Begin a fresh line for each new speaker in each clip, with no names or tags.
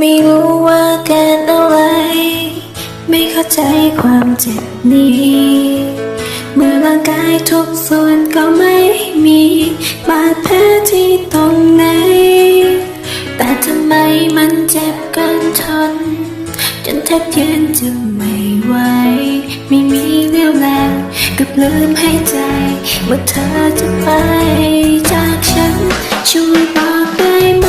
ไม่รู้ว่าเกิดอะไร ไม่เข้าใจความเจ็บนี้ เมื่อร่างกายทุกส่วนก็ไม่มีบาดแผลที่ตรงไหน แต่ทำไมมันเจ็บเกันทน จนแทบยืนจะไม่ไหว ไม่มีเรี่ยวแรงกับลืมให้ใจ เมื่อเธอจะไปจากฉันช่วยบอกได้ไหม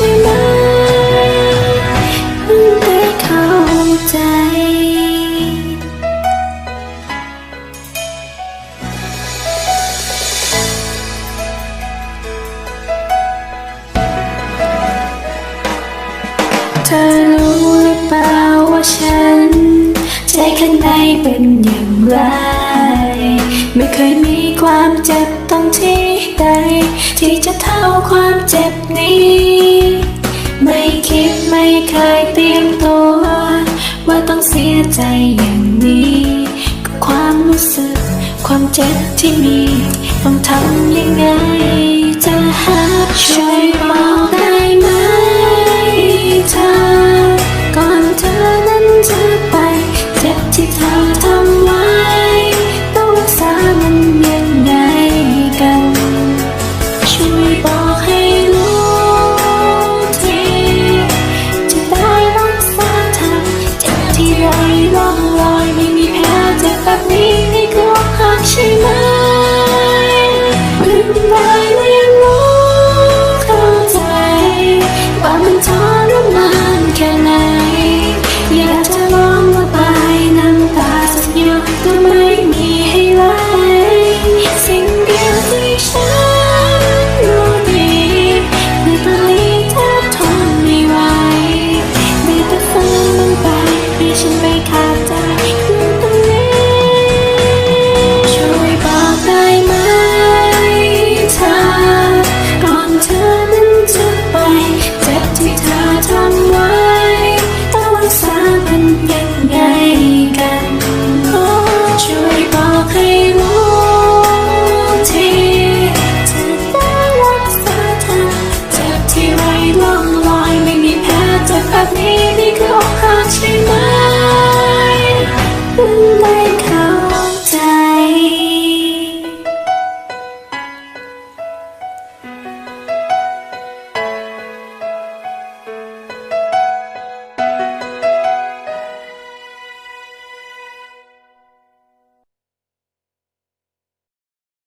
ช่ไหมเพิ่งได้เข้าใจ เธอรู้หรือเปล่าว่าฉัน ใจข้างในเป็นอย่างไร ไม่เคยมีความเจ็บตรงที่ใด ที่จะเท่าความเจ็บนี้ ไม่คิดไม่เคยเตรียมตัว ว่าต้องเสียใจอย่างนี้กับความรู้สึก ความเจ็บที่มี ต้องทำยังไงจะหาช่วย เจ็บแบบนี้ให้กลัวหากใช่ไหม